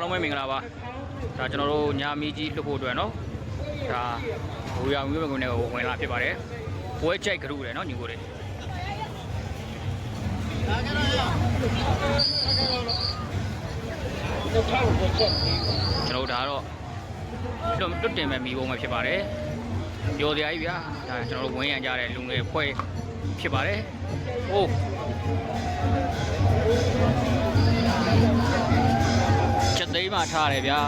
အားလုံးပဲမင်္ဂလာပါဒါကျွန်တော်တို့ညာမီကြီးလွတ်ဖို့အတွက်နော်ဒါဘူရမျိုးမျိုးနဲ့ဝင်လာဖြစ်ပါတယ်ဝဲချိုက်ကြရုတယ်နော်ညီကိုတွေကျွန်တော်တို့ဒါကတော့လွတ်လွတ်တင်မဲ့မိဘုံပဲဖြစ်ပါတယ်ပြောစရာကြီးဗျာဒါကျွန်တော်တို့ဝင်ရန်ကြတဲ့လူငယ်ဖွဲ့ဖြစ်ပါတယ်ဟိုး မ်းမှထားတယ်ဗျာ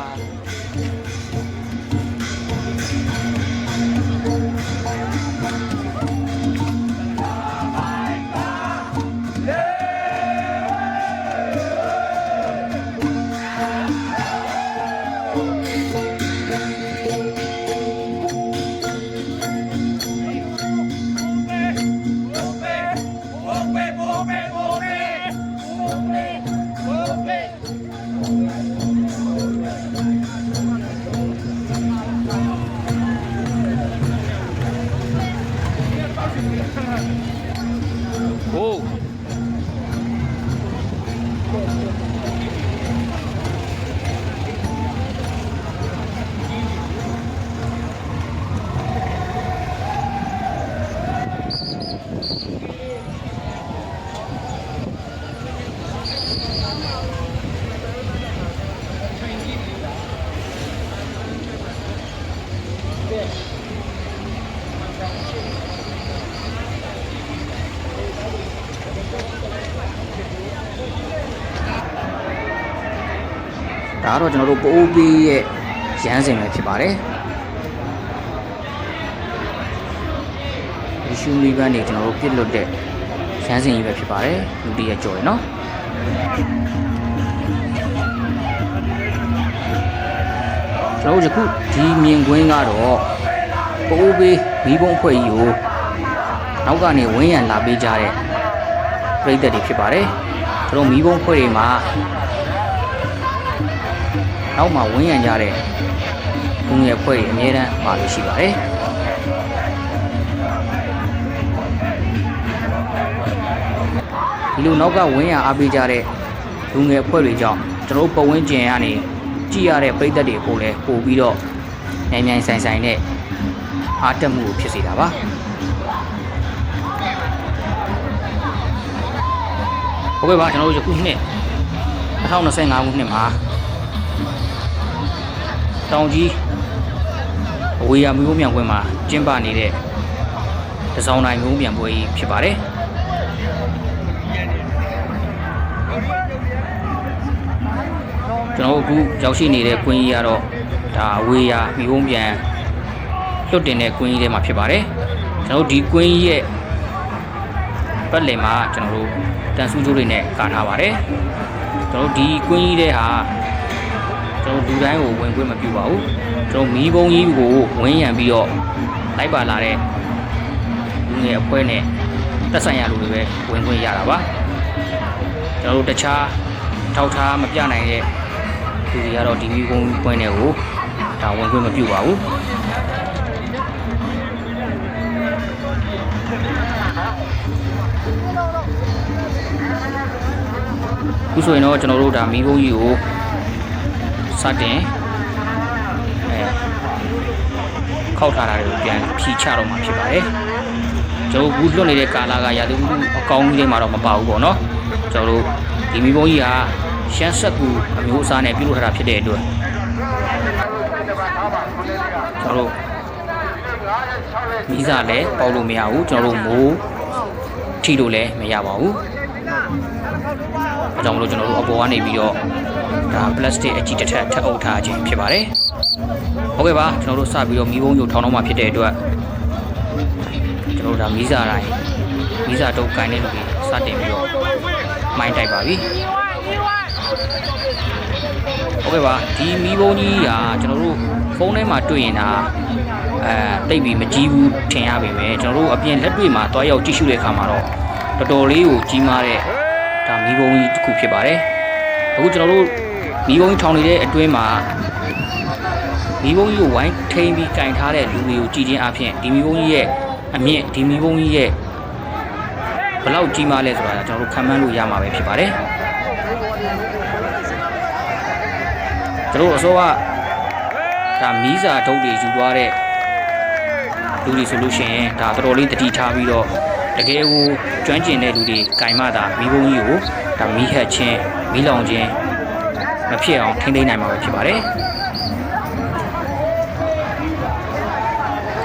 ဒါကတော့ကျွန်တော်တို့ပိုးပေးရဲ့ရန်စင်ပဲဖြစ်ပါတယ်ဒီရှူမီဘန်နေကျွန်တော်တို့ပြစ်လွတ်တဲ့ရန်စင်ကြီးပဲဖြစ်ပါတယ်လူတရက်ကြော်ရယ်နော်ကျွန်တော်တို့ယခုဒီမြင်ကွင်းကတော့ပိုးပေးမီးပုံးဖွဲ့ကြီးကိုနောက်ကနေဝင်းရံလာပေးကြတဲ့ပြည်သက်တွေဖြစ်ပါတယ်ကျွန်တော်မီးပုံးဖွဲ့တွေမှာ နောက်မှဝင်းရံကြတဲ့လူငယ်ဖွဲ့တွေအများတန်းပါလို့ရှိပါတယ်ဒီလိုနောက်ကဝင်းရံအားပေးကြတဲ့လူငယ်ဖွဲ့တွေကြောင့်ကျွန်တော်တို့ပတ်ဝန်းကျင်ကနေကြည့်ရတဲ့ပြည်သက်တွေကိုလည်းပို့ပြီးတော့နိုင်နိုင်ဆိုင်ဆိုင်နဲ့အားတက်မှုကိုဖြစ်စေတာပါဟုတ်ကဲ့ပါကျွန်တော်တို့ယခုနှစ်2025ခုနှစ်မှာ တောင်ကြီးအဝေးရမျိုးမြန်ပွဲမှာကျင်းပနေတဲ့တစောင်းတိုင်းမျိုးမြန်ပွဲကြီးဖြစ်ပါတယ်ကျွန်တော်တို့အခုရောက်ရှိနေတဲ့ကွင်းကြီးကတော့ဒါအဝေးရမျိုးမြန်လွတ်တင်တဲ့ကွင်းကြီးထဲမှာဖြစ်ပါတယ်ကျွန်တော်တို့ဒီကွင်းကြီးရဲ့ပတ်လည်မှာကျွန်တော်တို့တန်ဆူးကြိုးတွေနဲ့ကာထားပါတယ်ကျွန်တော်တို့ဒီကွင်းကြီးထဲဟာ ကျွန်တော်လူတိုင်းကိုဝင်ခွင့်မပြုပါဘူးကျွန်တော်မီးဘုံကြီးကိုဝင်းရံပြီးတော့လိုက်ပါလာတဲ့လူငယ်အဖွဲ့နဲ့တက်ဆိုင်ရလူတွေပဲဝင်ခွင့်ရတာပါကျွန်တော်တို့တခြားထောက်ထားမပြနိုင်တဲ့လူတွေကတော့ဒီမီးဘုံပွင့်တွေကိုဒါဝင်ခွင့်မပြုပါဘူးခုဆိုရင်တော့ကျွန်တော်တို့ဒါမီးဘုံကြီးကို စတင်အဲခောက်ထားတာတွေကိုပြန်ဖြီချတော့မှာဖြစ်ပါတယ်ကျွန်တော်ဘူးလွတ်နေတဲ့ကာလာကရာသီဥတုအကောင်းကြီးတွေမှာတော့မပါဘူးပေါ့နော်ကျွန်တော်တို့ဒီမီဘုံကြီးကရှမ်းဆက်ကူအမျိုးအစားနဲ့ပြုလုပ်ထားတာဖြစ်တဲ့အတွက်ကျွန်တော်တို့မိစားလည်းပေါက်လို့မရဘူးကျွန်တော်တို့မိုးထီလို့လည်းမရပါဘူး အဲကြောင့်မလို့ကျွန်တော်တို့အပေါ်ကနေပြီးတော့ဒါပလတ်စတစ်အကြည့်တစ်ထပ်ထပ်အုပ်ထားခြင်းဖြစ်ပါတယ်။ဟုတ်ကဲ့ပါကျွန်တော်တို့စပြီးတော့မီးဘုံရုပ်ထောင်းတော့မှာဖြစ်တဲ့အတွက်ကျွန်တော်တို့ဒါမီးစာတိုင်းမီးစာတုပ်ကိုင်းတဲ့လူတွေစတင်ပြီးတော့မိုင်းတိုက်ပါပြီ။ဟုတ်ကဲ့ပါဒီမီးဘုံကြီးကကျွန်တော်တို့ဖုန်းထဲမှာတွေ့ရင်ဒါအဲတိတ်ပြီးမကြီးဘူးထင်ရပေမဲ့ကျွန်တော်တို့အပြင်လက်တွေ့မှာတွားရောက်ကြည့်ရှုတဲ့အခါမှာတော့တော်တော်လေးကိုကြီးမားတဲ့ဒါ မီးဘုံကြီးတစ်ခုဖြစ်ပါတယ်။အခုကျွန်တော်တို့မိဘုံကြီးထောင်နေတဲ့အတွင်းမှာမိဘုံကြီးကိုဝိုင်းထိန်ပြီးကင်ထားတဲ့လူတွေကိုကြည်ချင်းအဖြစ်ဒီမိဘုံကြီးရဲ့အမြင့်ဒီမိဘုံကြီးရဲ့ဘလောက်ကြီးမားလဲဆိုတာကျွန်တော်တို့ခံမှန်းလို့ရမှာပဲဖြစ်ပါတယ်ကျွန်တော်တို့အစောကဒါမီးစာထုတ်တွေယူသွားတဲ့လူတွေဆိုလို့ရှိရင်ဒါတော်တော်လေးတတိထားပြီးတော့ တကယ်ကိုကျွမ်းကျင်တဲ့လူတွေကင်မတာမီးဘုံကြီးကိုဒါမီးဟက်ချင်းမီးလောင်ချင်းမဖြစ်အောင်ထိန်းသိမ်းနိုင်မှာပဲဖြစ်ပါတယ်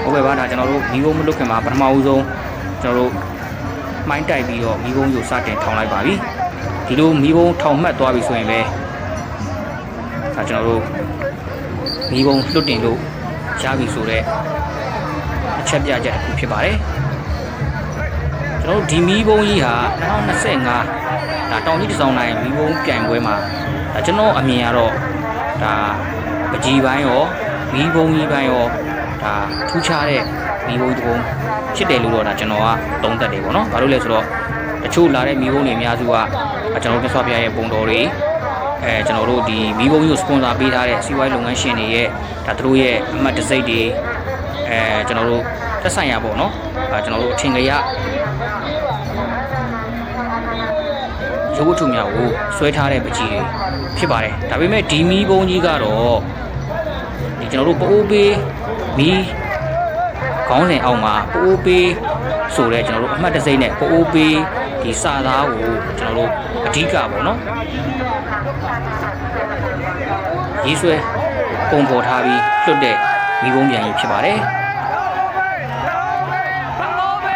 ဟုတ်ကဲ့ပါဒါကျွန်တော်တို့မီးဘုံမလွတ်ခင်မှာပထမဦးဆုံးကျွန်တော်တို့မိုင်းတိုက်ပြီးတော့မီးဘုံကိုစတင်ထောင်လိုက်ပါပြီဒီလိုမီးဘုံထောင်မှတ်သွားပြီဆိုရင်လည်းဒါကျွန်တော်တို့မီးဘုံလွတ်တင်လို့ရပြီဆိုတော့အချက်ပြချက်တစ်ခုဖြစ်ပါတယ် ကျွန်တော်တို့ဒီမီးဘုံကြီးဟာ2025ဒါတောင်ကြီးတစ်ဆောင်နိုင်မီးဘုံပြိုင်ပွဲမှာဒါကျွန်တော်အမြင်ကတော့ဒါပကြီးပိုင်းရောမီးဘုံကြီးပိုင်းရောဒါထူးခြားတဲ့မီးဘုံတစ်ဘုံဖြစ်တယ်လို့တော့ဒါကျွန်တော်ကသုံးသပ်တယ်ပေါ့နော်ဘာလို့လဲဆိုတော့တချို့လာတဲ့မီးဘုံတွေအများစုကကျွန်တော်တို့မြတ်စွာဘုရားရဲ့ပုံတော်တွေအဲကျွန်တော်တို့ဒီမီးဘုံကြီးကိုစပွန်ဆာပေးထားတဲ့စီးပွားရေးလုပ်ငန်းရှင်တွေရဲ့ဒါသူတို့ရဲ့အမှတ်တစိမ့်တွေအဲကျွန်တော်တို့သက်ဆိုင်ရာပေါ့နော်အဲကျွန်တော်တို့အထင်ကြီး ရုပ်ဝတ္ထုများကိုဆွဲထားတဲ့ပကြီးတွေဖြစ်ပါတယ်ဒါပေမဲ့ဒီမီးဘုံကြီးကတော့ဒီကျွန်တော်တို့ပိုးပေးမီးခေါင်းစဉ်အောက်မှာပိုးပေးဆိုတဲ့ကျွန်တော်တို့အမှတ်တစိမ့်နဲ့ပိုးပေးဒီစာသားကိုကျွန်တော်တို့အဓိကပေါ့နော်ရေးဆွဲပုံဖော်ထားပြီးလွတ်တဲ့မီးဘုံပြန်ကြီးဖြစ်ပါတယ်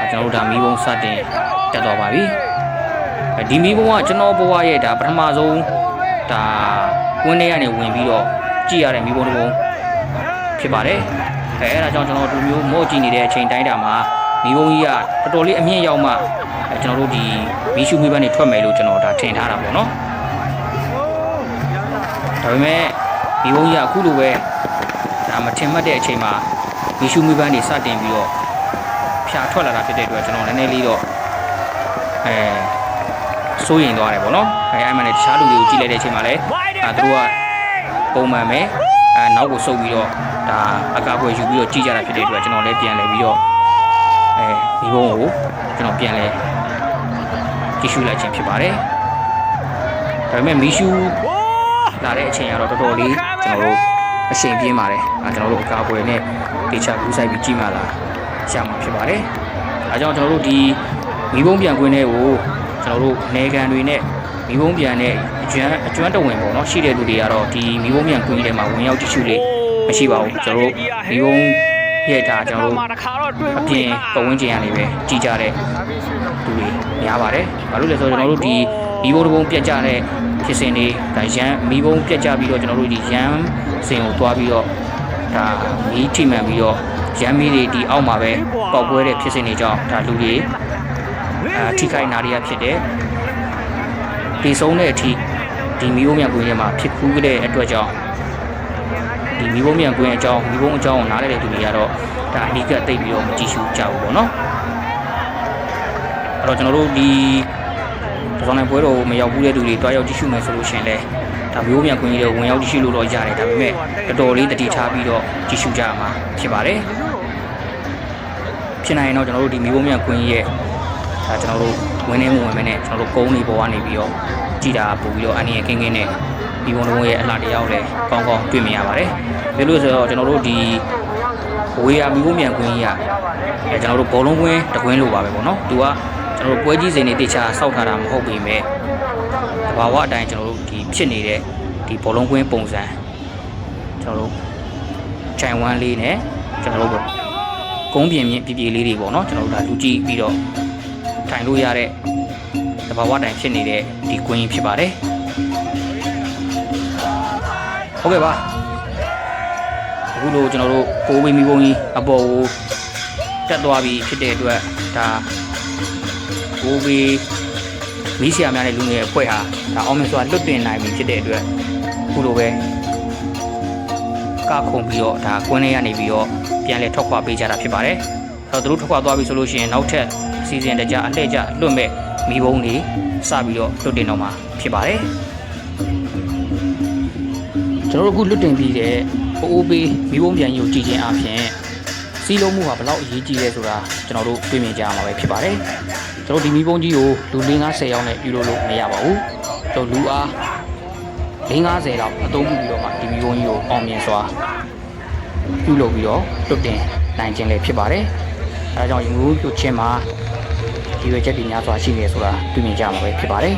အဲကျွန်တော်တို့ဒါမီးဘုံစတင်တက်တော့ပါပြီအဲ ဒီမီးဘုံကကျွန်တော်ဘဝရဲ့ဒါပထမဆုံးဒါဝင်းထဲကနေဝင်ပြီးတော့ကြည့်ရတဲ့မီးဘုံတစ်ဘုံဖြစ်ပါတယ်အဲအဲ့ဒါကြောင့်ကျွန်တော်တို့မျိုးမော့ကြည့်နေတဲ့အချိန်တိုင်းတာမှာမီးဘုံကြီးကတော်တော်လေးအမြင့်ရောက်မှအဲကျွန်တော်တို့ဒီမီးရှူမီးပန်းတွေထွက်မယ်လို့ကျွန်တော်ဒါထင်ထားတာပေါ့နော်ဒါပေမဲ့မီးဘုံကြီးကအခုလိုပဲဒါမထင်မှတ်တဲ့အချိန်မှာမီးရှူမီးပန်းတွေစတင်ပြီးတော့ဖြာထွက်လာတာဖြစ်တဲ့အတွက်ကျွန်တော်နည်းနည်းလေးတော့အဲ စိုးရင်သွားတယ်ပေါ့နော်အဲအဲ့မှလည်းတခြားလူတွေကိုကြည့်လိုက်တဲ့အချိန်မှာလည်းအဲသူတို့ကပုံမှန်ပဲအဲနောက်ကိုဆုပ်ပြီးတော့ဒါအကာအကွယ်ယူပြီးတော့ကြည့်ကြတာဖြစ်တဲ့အတွက်ကျွန်တော်လည်းပြန်လဲပြီးတော့အဲဒီဘုံကိုကျွန်တော်ပြန်လဲကြည့်ရှုလိုက်ခြင်းဖြစ်ပါတယ်ဒါပေမဲ့မီရှူလာတဲ့အချိန်ကတော့တော်တော်လေးကျွန်တော်တို့အချိန်ပြင်းပါတယ်အဲကျွန်တော်တို့အကာအကွယ်နဲ့တေချာကူးဆိုင်ပြီးကြည့်မှလာရမှာဖြစ်ပါတယ်အဲကြောင့်ကျွန်တော်တို့ဒီမီးဘုံပြန်ကွင်းတွေကို ကျွန်တော်တို့နေကန်တွေနဲ့မီးဘုံပြန်နဲ့အကျွမ်းအကျွမ်းတဝင်ပေါ့နော်ရှိတဲ့လူတွေကတော့ဒီမီးဘုံပြန်ကွင်းထဲမှာဝင်ရောက်ကြည့်ရှုလေမရှိပါဘူးကျွန်တော်တို့မီးဘုံရဲ့ဒါကျွန်တော်တို့မှာတစ်ခါတော့တွေ့အဘူးပြင်ပတ်ဝန်းကျင်ကနေပဲကြည်ကြတဲ့သူတွေများပါတယ်။ဘာလို့လဲဆိုတော့ကျွန်တော်တို့ဒီမီးဘုံတစ်ဘုံပြတ်ကြတဲ့ဖြစ်စဉ်တွေဒါရန်မီးဘုံပြတ်ကြပြီးတော့ကျွန်တော်တို့ဒီရန်စင်ကိုတွားပြီးတော့ဒါမီးထိမှန်ပြီးတော့ရန်မီးတွေဒီအောက်မှာပဲပေါက်ကွဲတဲ့ဖြစ်စဉ်တွေကြောင့်ဒါလူတွေအာ ထိခိုက်နာရဖြစ်တဲ့ဒီဆုံးတဲ့အထိဒီမီးဘုံမြတ်ကွင်းထဲမှာဖြစ်ဖူးတဲ့အတွက်ကြောင့်ဒီမီးဘုံမြတ်ကွင်းအကြောင်းမီးဘုံအကြောင်းကိုနားလည်တဲ့သူတွေကတော့ဒါအနိကတိတ်ပြီးတော့မကြည့်ရှုကြဘူးပေါ့နော်အဲ့တော့ကျွန်တော်တို့ဒီဒီဆောင်နိုင်ပွဲတော်ကိုမရောက်ဘူးတဲ့သူတွေတွားရောက်ကြည့်ရှုမယ်ဆိုလို့ရှိရင်လည်းဒါမီးဘုံမြတ်ကွင်းကြီးကိုဝင်ရောက်ကြည့်ရှုလို့တော့ရတယ်ဒါပေမဲ့တော်တော်လေးတတိထားပြီးတော့ကြည့်ရှုကြရမှာဖြစ်ပါတယ်ဖြစ်နိုင်ရင်တော့ကျွန်တော်တို့ဒီမီးဘုံမြတ်ကွင်းကြီးရဲ့ ဒါကျွန်တော်တို့ဝင်နေမှုဝင်မယ်နဲ့ကျွန်တော်တို့ကုန်းလေးပေါ်ကနေပြီးတော့ကြည်တာပို့ပြီးတော့အန်ရီရဲ့ကင်းကင်းနဲ့ဒီဘုံတော်ရဲ့အလှတရားကိုလည်းကောင်းကောင်းတွေ့မြင်ရပါတယ်ဒါလို့ဆိုတော့ကျွန်တော်တို့ဒီဝေးရမီးဘုံမြန်ကွင်းကြီးကအဲကျွန်တော်တို့ဘောလုံးကွင်းတကွင်းလိုပါပဲပေါ့နော်သူကကျွန်တော်တို့ပွဲကြီးစိန်တွေတေချာစောက်ထားတာမဟုတ်ပေမဲ့တဘာဝအတိုင်းကျွန်တော်တို့ဒီဖြစ်နေတဲ့ဒီဘောလုံးကွင်းပုံစံကျွန်တော်တို့ခြံဝမ်းလေးနဲ့ကျွန်တော်တို့ကုန်းပြင်မြင့်ပြပြလေးတွေပေါ့နော်ကျွန်တော်တို့ဒါလူကြည့်ပြီးတော့ ထိုင်လို့ရတဲ့တဘာဝတိုင်းဖြစ်နေတဲ့ဒီကွင်းကြီးဖြစ်ပါတယ်ဟုတ်ကဲ့ပါအခုလိုကျွန်တော်တို့ပိုးဝေးမီပုံကြီးအပေါ်ကိုတက်သွားပြီးဖြစ်တဲ့အတွက်ဒါပိုးဝေးမီးဆရာများနဲ့လူငယ်အဖွဲ့ဟာဒါအောင်မြင်စွာလွတ်တင်နိုင်ပြီဖြစ်တဲ့အတွက်အခုလိုပဲကခုံပြီးတော့ဒါကွင်းလေးကနေပြီးတော့ပြန်လဲထွက်ခွာပေးကြတာဖြစ်ပါတယ်အဲ့တော့သူတို့ထွက်ခွာသွားပြီဆိုလို့ရှိရင်နောက်ထပ်အ စီစဉ်တကြအလှည့်ကြလွတ်မဲ့မိဘုံတွေစပြီးတော့လွတ်တင်တော့မှာဖြစ်ပါတယ်ကျွန်တော်တို့အခုလွတ်တင်ပြီးတဲ့ပိုးပေးမိဘုံပြန်ကြီးကိုကြည်ချင်းအပြင်စီလုံးမှုဟာဘလောက်အရေးကြီးလဲဆိုတာကျွန်တော်တို့တွေ့မြင်ကြရမှာပဲဖြစ်ပါတယ်ကျွန်တော်ဒီမိဘုံကြီးကိုလူ50ရောက်နဲ့ပြုလုပ်လို့မရပါဘူးကျွန်တော်လူအား50လောက်အသုံးပြုပြီးတော့မှဒီမိဘုံကြီးကိုအောင်မြင်စွာပြုလုပ်ပြီးတော့လွတ်တင်နိုင်ခြင်းလည်းဖြစ်ပါတယ်အဲဒါကြောင့်ရေငူးပြုတ်ခြင်းမှာ ရွယ်ချက်တွေများစွာရှိနေဆိုတာတွေ့မြင်ကြမှာပဲဖြစ်ပါတယ်